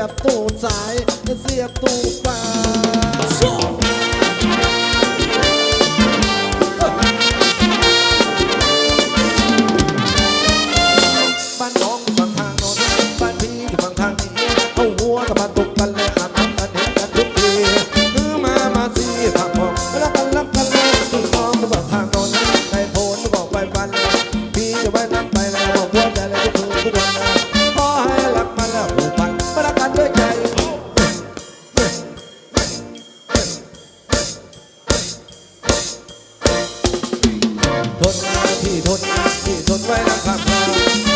ียบตูดซ้ายเสียบตูดขวาบ้านน้องอยู่ฝั่งทางโน้นบ้านพี่อยู่ฝั่งทางนี้เอาหัวกับานตกกันเลยอาบน้ำกันเห็นกันทุกทีเออมามาสิทางมองรักกันรักกันเลยตุ้งมองกับทางโน้น ทนพี่ทนพี่ทนไว้แล้วครับ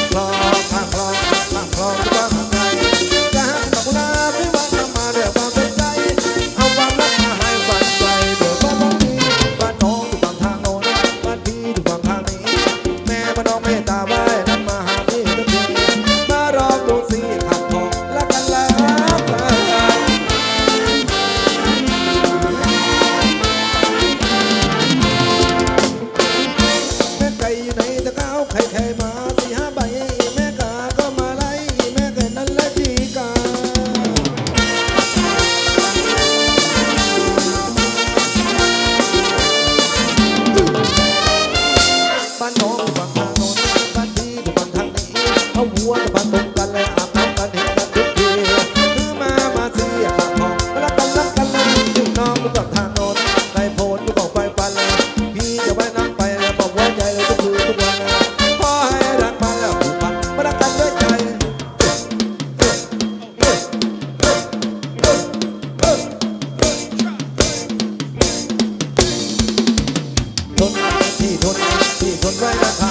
জীবন কয়রা